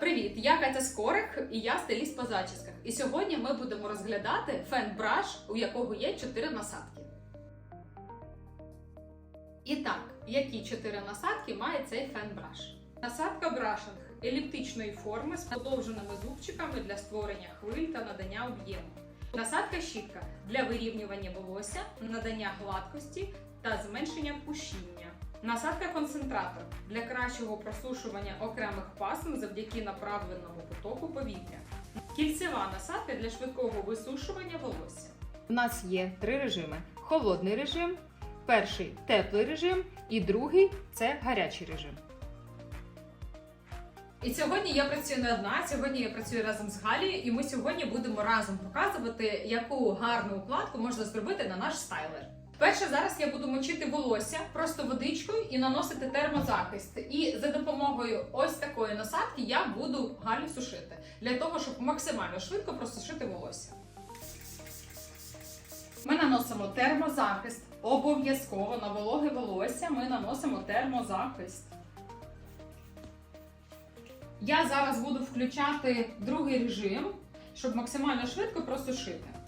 Привіт, я Катя Скорик і я стиліст по зачісках. І сьогодні ми будемо розглядати фен-браш, у якого є 4 насадки. І так, які 4 насадки має цей фен-браш? Насадка брашинг еліптичної форми з подовженими зубчиками для створення хвиль та надання об'єму. Насадка щітка для вирівнювання волосся, надання гладкості та зменшення пушіння. Насадка концентратор для кращого просушування окремих пасм завдяки направленому потоку повітря. Кільцева насадка для швидкого висушування волосся. У нас є три режими: холодний режим, перший теплий режим і другий це гарячий режим. І сьогодні я працюю не одна. Сьогодні я працюю разом з Галією, і ми сьогодні будемо разом показувати, яку гарну укладку можна зробити на наш стайлер. Перше, зараз я буду мочити волосся просто водичкою і наносити термозахист. І за допомогою ось такої насадки я буду Галю сушити для того, щоб максимально швидко просушити волосся. Ми наносимо термозахист. Обов'язково на вологе волосся ми наносимо термозахист. Я зараз буду включати другий режим, щоб максимально швидко просушити.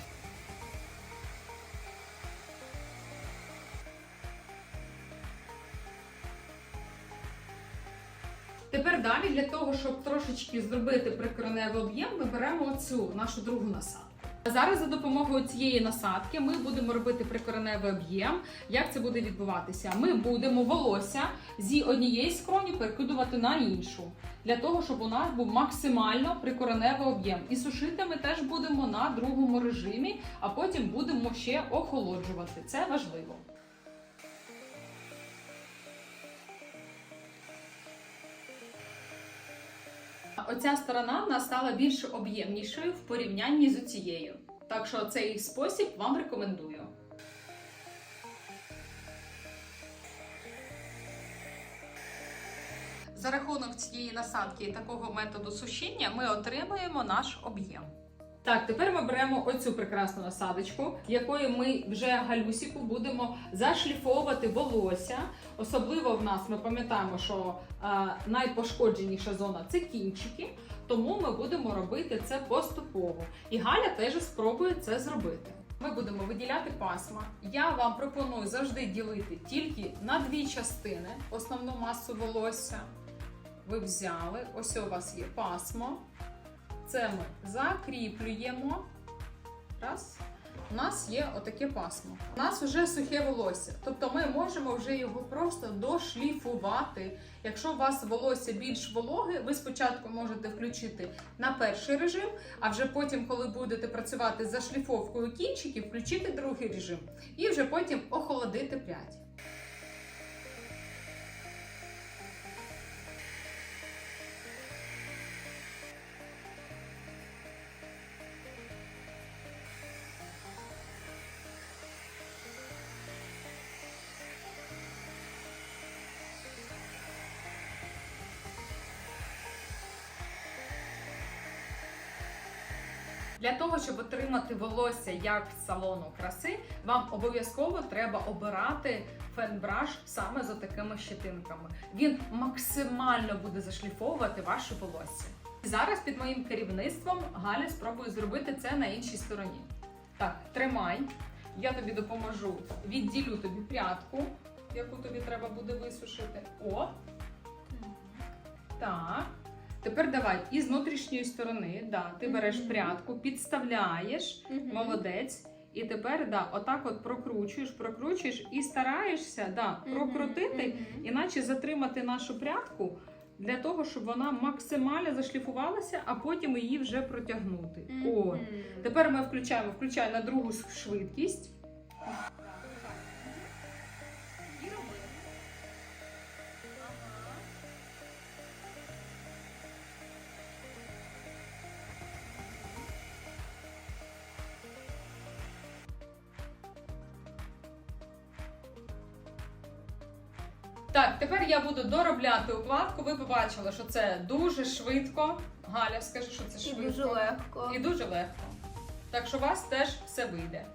Тепер далі для того, щоб трошечки зробити прикореневий об'єм, ми беремо оцю нашу другу насадку. Зараз за допомогою цієї насадки ми будемо робити прикореневий об'єм. Як це буде відбуватися? Ми будемо волосся зі однієї скроні перекидувати на іншу, для того, щоб у нас був максимально прикореневий об'єм. І сушити ми теж будемо на другому режимі, а потім будемо ще охолоджувати. Це важливо. Оця сторона в нас стала більш об'ємнішою в порівнянні з цією. Так що цей спосіб вам рекомендую. За рахунок цієї насадки і такого методу сушіння ми отримуємо наш об'єм. Так, тепер ми беремо оцю прекрасну насадочку, якою ми вже галюсіку будемо зашліфовувати волосся. Особливо в нас ми пам'ятаємо, що найпошкодженіша зона це кінчики, тому ми будемо робити це поступово. І Галя теж спробує це зробити. Ми будемо виділяти пасма. Я вам пропоную завжди ділити тільки на дві частини основну масу волосся. Ви взяли, ось у вас є пасмо. Це ми закріплюємо. Раз. У нас є отаке пасмо. У нас вже сухе волосся. Тобто ми можемо вже його просто дошліфувати. Якщо у вас волосся більш вологе, ви спочатку можете включити на перший режим, а вже потім, коли будете працювати з зашліфовкою кінчиків, включити другий режим. І вже потім охолодити прядь. Для того, щоб отримати волосся як з салону краси, вам обов'язково треба обирати фен-браш саме з такими щетинками. Він максимально буде зашліфовувати ваше волосся. Зараз під моїм керівництвом Галя спробує зробити це на іншій стороні. Так, тримай, я тобі допоможу, відділю тобі прядку, яку тобі треба буде висушити. О! Так. Тепер давай із внутрішньої сторони, да, ти береш прядку, підставляєш, молодець. І тепер да, отак от прокручуєш, прокручуєш і стараєшся да, прокрутити, іначе затримати нашу прядку для того, щоб вона максимально зашліфувалася, а потім її вже протягнути. О, тепер ми включаємо, включай на другу швидкість. Так, тепер я буду доробляти укладку. Ви побачили, що це дуже швидко. Галя, скажи, що це І швидко. дуже легко. І дуже легко. Так що у вас теж все вийде.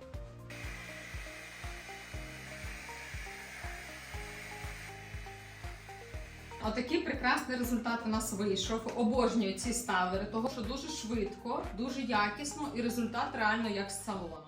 Отакий прекрасний результат у нас вийшов. Обожнюю ці ставери, того що дуже швидко, дуже якісно і результат реально як з салону.